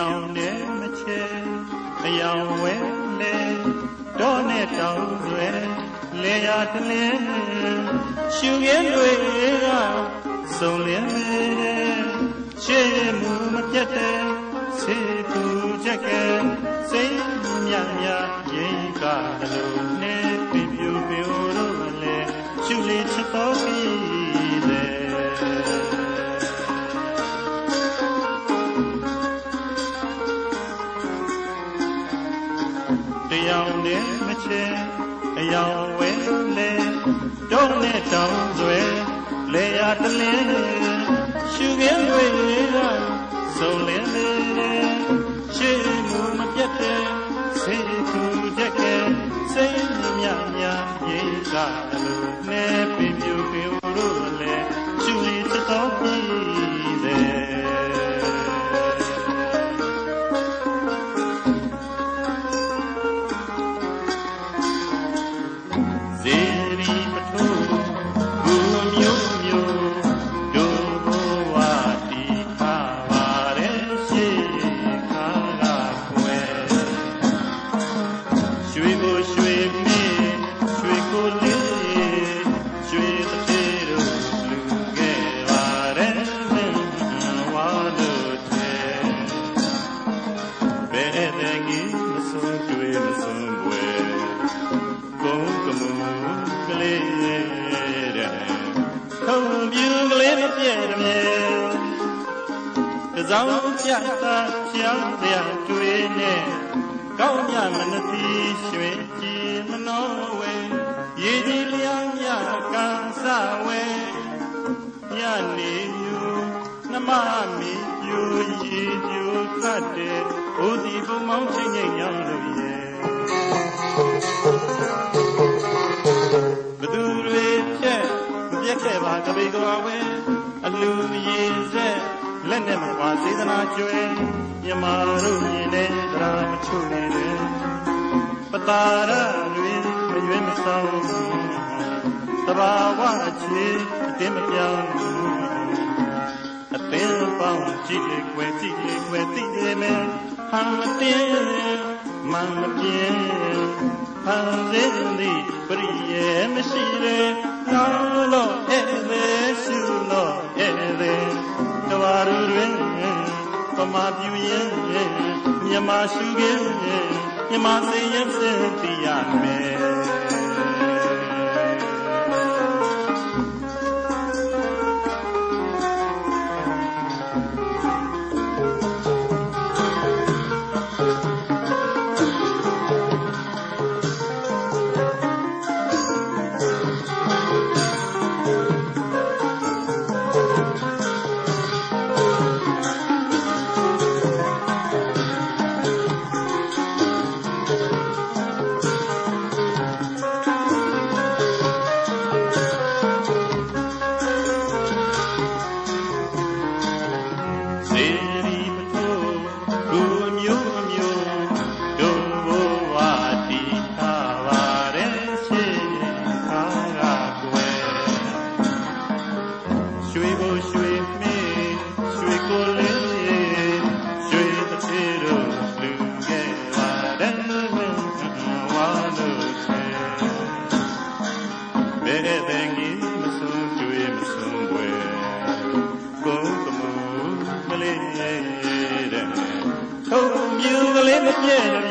တရားနဲ့မချဲတရားဝဲလေတော့နဲ့တောင်းဆွဲလေရတလင်းရှူရဲတွေကစုံလင်းနေတဲ့ရှေးမှုမပြတ်တဲ့စေကူချက်ကစိတ်မြမြရင်ကားလို့နဲ့ တရားနဲ့မချဲအယောင်ဝဲလေတော့နဲ့တောင်းဆွဲလေရတလင်းရှုခင်းတွေကစုံလင်းနေတဲ့ရှေးမှုမပြတ်တဲ့စေသူချက်ကစိတ်မြမြရေးကားလို့နဲ့ စောင်းပြတာပြောင်းစရာတွေ့နဲ့ကောင်းမြမနတိရွှေကြည်မနောဝဲရေကြီးလျောင်းမြကံစဝဲညနေယူနမမီယူရေကျူခတ်တဲ့ဘုဒ္ဓဘုံမောင်းချင်းငိမ့်ရောင်းလို့ရဲ့ လက်နဲ့မကွာစေတနာကျွဲမြမာတို့မြင်တဲ့တရားမချုပ်နေတဲ့ပတာရတွေမရွေးမဆောင်သဘာဝအခြေအတင်းမပြောင်းအပင်ပေါင်းကြည့်လေွယ်ကြည့်လေွယ်သိတယ်မယ်ဟန်မတင်းမန်မပြင်းဟန်စင်းသည်ပရိယေမရှိလေနော ရှုခင်မြမစေရစေတိရမယ် ရွှေကိုရွှေ မပြင်းဖန်သင်းသည့်ပရိယေမရှိလာ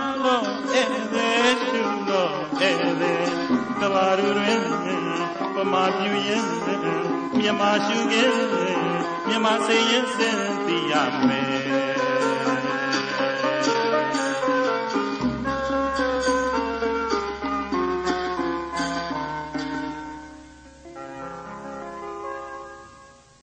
ကဘာရူတွင်ပမာပြူရင်မြမရှုခင်မြမစိတ်ရင်စင်သိရမယ်